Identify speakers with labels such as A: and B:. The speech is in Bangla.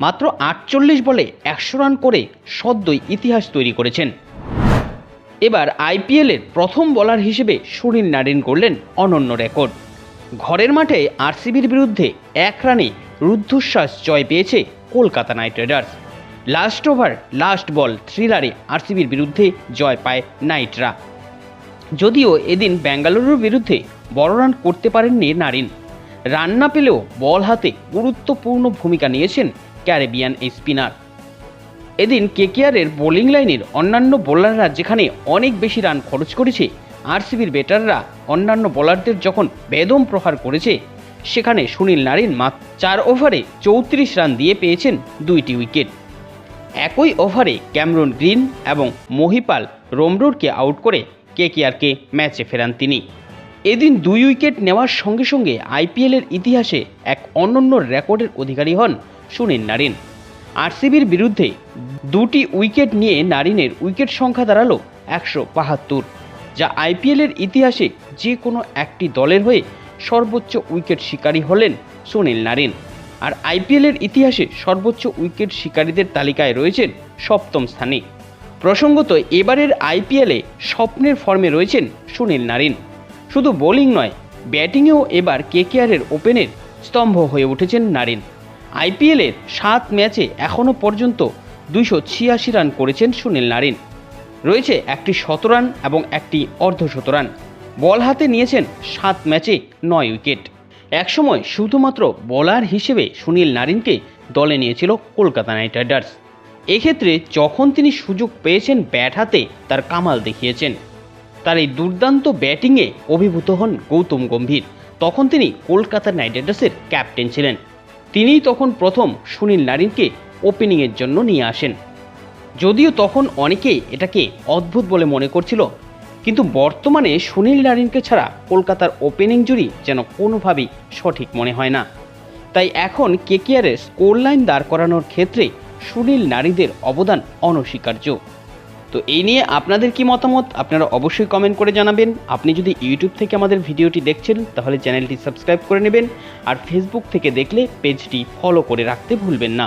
A: মাত্র আটচল্লিশ বলে একশো রান করে সদ্যই ইতিহাস তৈরি করেছেন। এবার আইপিএলের প্রথম বলার হিসেবে সুনীল নারিন করলেন অনন্য রেকর্ড ঘরের মাঠে আরসিবির বিরুদ্ধে এক রানে রুদ্ধশ্বাস জয় পেয়েছে Kolkata Knight Riders. Last over last ball থ্রিলারে আরসিবির বিরুদ্ধে জয় পায় নাইটরা। যদিও এদিন বেঙ্গালুরুর বিরুদ্ধে বড় রান করতে পারেননি নারিন। রান না পেলেও বল হাতে গুরুত্বপূর্ণ ভূমিকা নিয়েছেন ক্যারিবিয়ান এই স্পিনার। এদিন কেকেআরের বোলিং লাইনের অন্যান্য বোলাররা যেখানে অনেক বেশি রান খরচ করেছে, আরসিবির বেটাররা অন্যান্য বোলারদের যখন বেদম প্রহার করেছে, সেখানে সুনীল নারিন মাত্র চার ওভারে চৌত্রিশ রান দিয়ে পেয়েছেন দুইটি উইকেট। একই ওভারে ক্যামরন গ্রিন এবং মহিপাল রোমরোরকে আউট করে কেকেআরকে ম্যাচে ফেরান তিনি। এদিন দুই উইকেট নেওয়ার সঙ্গে সঙ্গে আইপিএলের ইতিহাসে এক অনন্য রেকর্ডের অধিকারী হন সুনীল নারিন। আরসিবির বিরুদ্ধে দুটি উইকেট নিয়ে নারিনের উইকেট সংখ্যা দাঁড়াল একশো বাহাত্তর, যা আইপিএলের ইতিহাসে যে কোনো একটি দলের হয়ে সর্বোচ্চ উইকেট শিকারী হলেন সুনীল নারিন। আর আইপিএলের ইতিহাসে সর্বোচ্চ উইকেট শিকারীদের তালিকায় রয়েছেন সপ্তম স্থানে। প্রসঙ্গত এবারের আইপিএলে স্বপ্নের ফর্মে রয়েছেন সুনীল নারিন। শুধু বোলিং নয়, ব্যাটিংয়েও এবার কেকেআরের ওপেনের স্তম্ভ হয়ে উঠেছেন নারিন। আইপিএলের সাত ম্যাচে এখনও পর্যন্ত দুইশো ছিয়াশি রান করেছেন সুনীল নারিন। রয়েছে একটি শতরান এবং একটি অর্ধশতরান বল হাতে নিয়েছেন সাত ম্যাচে নয় উইকেট। একসময় শুধুমাত্র বোলার হিসেবে সুনীল নারিনকে দলে নিয়েছিল কলকাতা নাইট রাইডার্স। এক্ষেত্রে যখন তিনি সুযোগ পেয়েছেন, ব্যাট হাতে তার কামাল দেখিয়েছেন। তার এই দুর্দান্ত ব্যাটিংয়ে অভিভূত হন গৌতম গম্ভীর। তখন তিনি কলকাতা নাইট রাইডার্সের ক্যাপ্টেন ছিলেন। তিনিই তখন প্রথম সুনীল নারিনকে ওপেনিংয়ের জন্য নিয়ে আসেন। যদিও তখন অনেকেই এটাকে অদ্ভুত বলে মনে করছিল, কিন্তু বর্তমানে সুনীল নারিনকে ছাড়া কলকাতার ওপেনিং জুড়ি যেন কোনোভাবেই সঠিক মনে হয় না। তাই এখন কেকেআরের স্কোর লাইন দাঁড় করানোর ক্ষেত্রে সুনীল নারীদের অবদান অনস্বীকার্য। তো এই নিয়ে আপনাদের কি মতামত? আপনারা অবশ্যই কমেন্ট করে জানাবেন। আপনি যদি ইউটিউব থেকে আমাদের ভিডিওটি দেখছেন, তাহলে চ্যানেলটি সাবস্ক্রাইব করে নেবেন। আর ফেসবুক থেকে দেখলে পেজটি ফলো করে রাখতে ভুলবেন না।